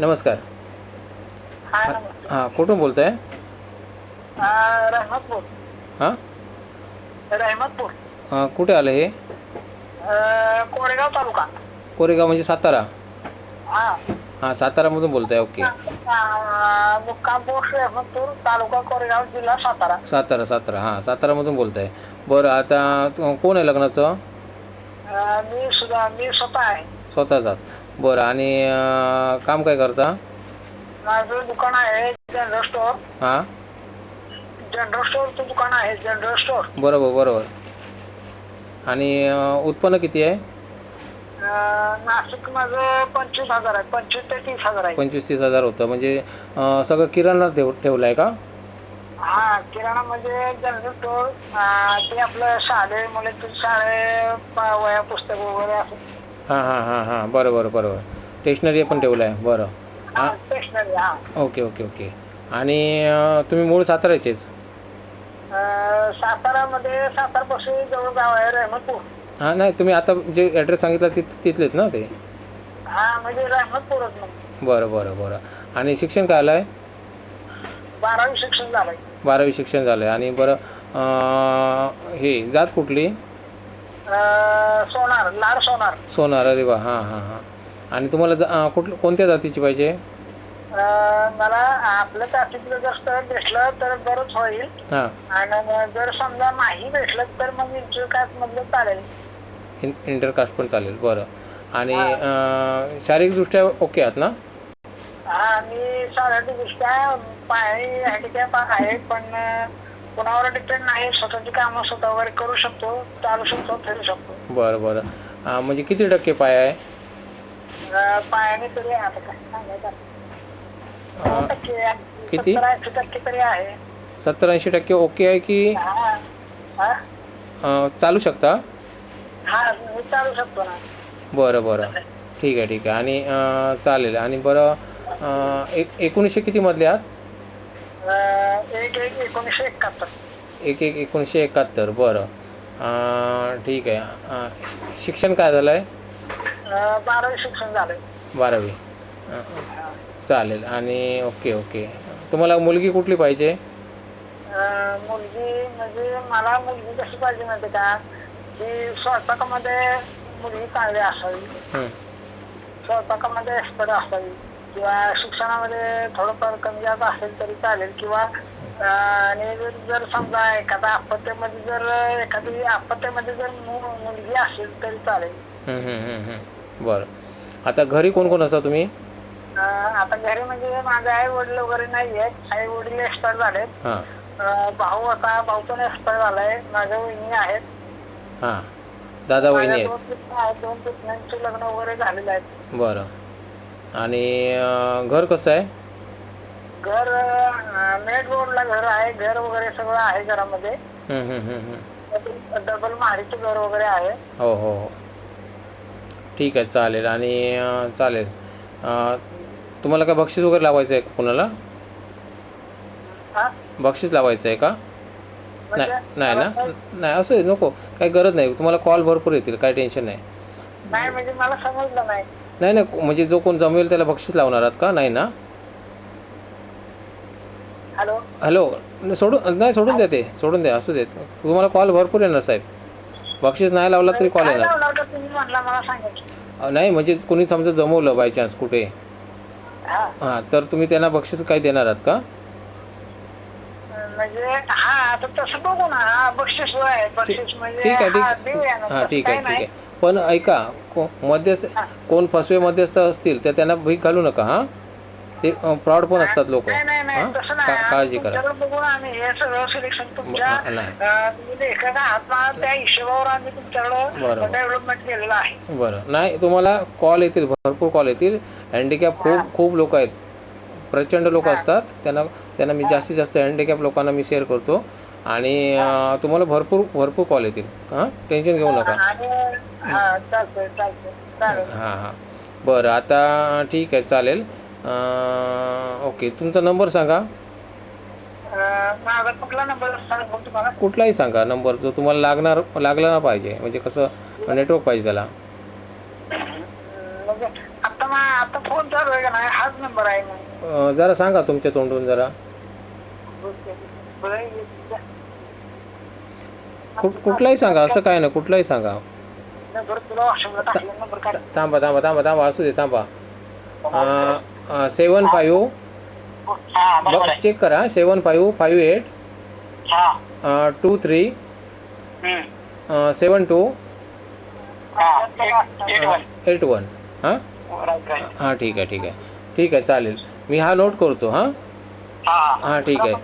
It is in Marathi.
नमस्कार. हा हां कुठून बोलताय? रहमतपूर. हां? रहमतपूर. हां कुठे आलं हे? अं, कोरेगाव तालुका. कोरेगाव म्हणजे सातारा? हा. हां सातारामधून बोलताय ओके. अं, मुक्काम पोस्ट रहमतपूर तालुका कोरेगाव जिल्हा सातारा. सातारा सातारा. हां सातारामधून बोलताय. बरं आता तु- कोण आहे लग्नाचं? अं, मी सुद्धा मी स्वतः आहे. स्वतःचा. बरं आणि काम काय करता? माझं दुकान आहे जनरल स्टोअर. हां? जनरल स्टोअरचं दुकान आहे जनरल स्टोअर. बरोबर बरोबर. आणि उत्पन्न किती आहे? अं, नाशिक माझं पंचवीस हजार आहे पंचवीस ते तीस हजार आहे. पंचवीस तीस हजार होतं. म्हणजे अं, सगळं किराणा ठेव ठेवलं आहे का? हा किराणा म्हणजे जनरल स्टोअर ते आपलं शाळे मुलांची शाळे प- वह्या पुस्तक वगैरे असं. हां हां हां हां. बरं बरं बरोबर स्टेशनरी पण ठेवलं आहे. बरं. हा स्टेशनरी हा. Okay okay okay. आणि अं, तुम्ही मूळ साताऱ्याचेच? अं, सातारामध्ये सातारपासून जवळ गाव आहे रहमतपूर. हां नाही तुम्ही आता जे ॲड्रेस सांगितला ति तिथलेच ना ते? हा म्हणजे रहमतपूरच मग. बरं बरं बरं. आणि शिक्षण काय आलं आहे बारावी शिक्षण झालंय. बारावी शिक्षण झालं आहे आणि बरं अं, हे जात कुठली? अं, सोनार लाड सोनार. सोनार अरे वा हां हां हां. आणि तुम्हाला जा अं, कुठ कोणत्या जातीची पाहिजे? अं, मला आपलं जातीतलं स्थळ भेटलं तर बरंच होईल. हां. आणि जर समजा नाही भेटलं तर मग इंटरव्यू कास्ट मधलं चालेल. इन इंटरकास्ट पण चालेल बरं. आणि अं, शारीरिकदृष्ट्या ओके आहात ना? हा मी साधारण दृष्ट्या पाय हँडिकॅप आहे पण कुणावर डिपेंड नाही स्वतःची कामं स्वतः वगैरे करू शकतो चालू शकतो फिरू शकतो. बरं बरं. अं, म्हणजे किती टक्के पाय आहे? अं, पायाने तरी आता काय सांगायचं अं, टक्के किती? सत्तर ऐंशी टक्के तरी आहे. सत्तर ऐंशी टक्के ओके आहे की? हा. हा? अं, चालू शकता? हा मी चालू शकतो ना. बरं बरं. ठीक आहे ठीक आहे. आणि अं, चालेल. आणि बरं अं, एक एकोणीसशे कितीमधले आहात? अं, एक एक एकोणीसशे एकाहत्तर. एक एक एकोणीसशे एकाहत्तर बरं. अं, ठीक आहे. अं, शिक्षण काय झालं आहे अं, बारावी शिक्षण झालंय. बारावी. अं, चालेल. आणि ओके ओके. तुम्हाला मुलगी कुठली पाहिजे? अं, मुलगी म्हणजे मला मुलगी कशी पाहिजे माहिती का? की स्वयंपाकामध्ये मुलगी चांगली असावी. हं, स्वयंपाकामध्ये एक्सपर्ट असावी. किंवा शिक्षणामध्ये थोडंफार कमी जास्त असेल तरी चालेल. किंवा आणि जर- समजा एखादा अपत्यामध्ये जर एखादी अपत्यामध्ये जर मु- मुलगी असेल तरी चालेल. बरं. आता घरी कोण कोण असता तुम्ही? आता घरी म्हणजे माझे आई वडील वगैरे नाही आहेत. आई वडील एक्सपायर झालेत. हां. भाऊ होता भाऊ पण एक्सपायर झालाय. माझ्या वहिनी आहेत. हां. दादा वहिनी आहेत. दोन पुतण्या आहेत. दोन पुतण्यांचे लग्न वगैरे झालेले आहेत. बरं. आणि घर कसं आहे? घर मेन रोडला घर आहे. घर वगैरे सगळं आहे घरामध्ये. डबल महाडीचे घर वगैरे आहे. हो हो हो. ठीक आहे चालेल. आणि अं, चालेल. अं, तुम्हाला काय बक्षीस वगैरे लावायचं आहे का कोणाला? हा? बक्षीस लावायचं आहे का? म्हणजे नाही नाही ना? नाही असं आहे, नको. काही गरज नाही. तुम्हाला कॉल भरपूर येतील काही टेन्शन नाही. नाही म्हणजे मला समजलं नाही. नाही नाही म्हणजे जो कोण जमेल त्याला बक्षीस लावणार आहात का? नाही ना? हॅलो? हॅलो न- सोडून नाही सोडून द्या ते सोडून द्या असू देत. तुम्हाला कॉल भरपूर येणार साहेब. बक्षीस नाही लावला तरी कॉल येणार. नाही म्हणजे कोणी समजा जमवलं बाय चान्स कुठे? हा. तर तुम्ही त्यांना बक्षीस काही देणार आहात का? म्हणजे म्हणजे ठीक आहे ठीक हा, ठीक आहे ठीक. आहे. पण ऐका को मध्यस्थ कोण फसवे मध्यस्थ असतील तर त्यांना भीक घालू नका हां? ते फ्रॉड पण असतात लोक. काळजी करा. केलेलं आहे. बरं. नाही तुम्हाला कॉल येतील भरपूर कॉल येतील. हँडिकॅप खूप खूप लोक आहेत. प्रचंड लोक असतात. त्यांना त्यांना मी जास्तीत जास्त हँडिकॅप लोकांना मी शेअर करतो. आणि तुम्हाला भरपूर भरपूर कॉल येतील. हां? टेन्शन घेऊ नका. हा हां बरं आता ठीक आहे चालेल. ओके. तुमचा नंबर सांगा. कुठलाही सांगा. नंबर जो तुम्हाला लागणार लागला ना पाहिजे. म्हणजे कसं नेटवर्क पाहिजे त्याला. म्हणजे जरा सांगा तुमच्या तोंडून जरा. कुठलाही सांगा असं काय नाही कुठलाही सांगा. थांबा थांबा थांबा थांबा असू दे थांबा. सेवन फाईव्ह चेक करा seven five five eight two three seven two eight one हां? हां ठीक आहे ठीक आहे. ठीक आहे चालेल. मी हा नोट करतो हां? हां ठीक आहे.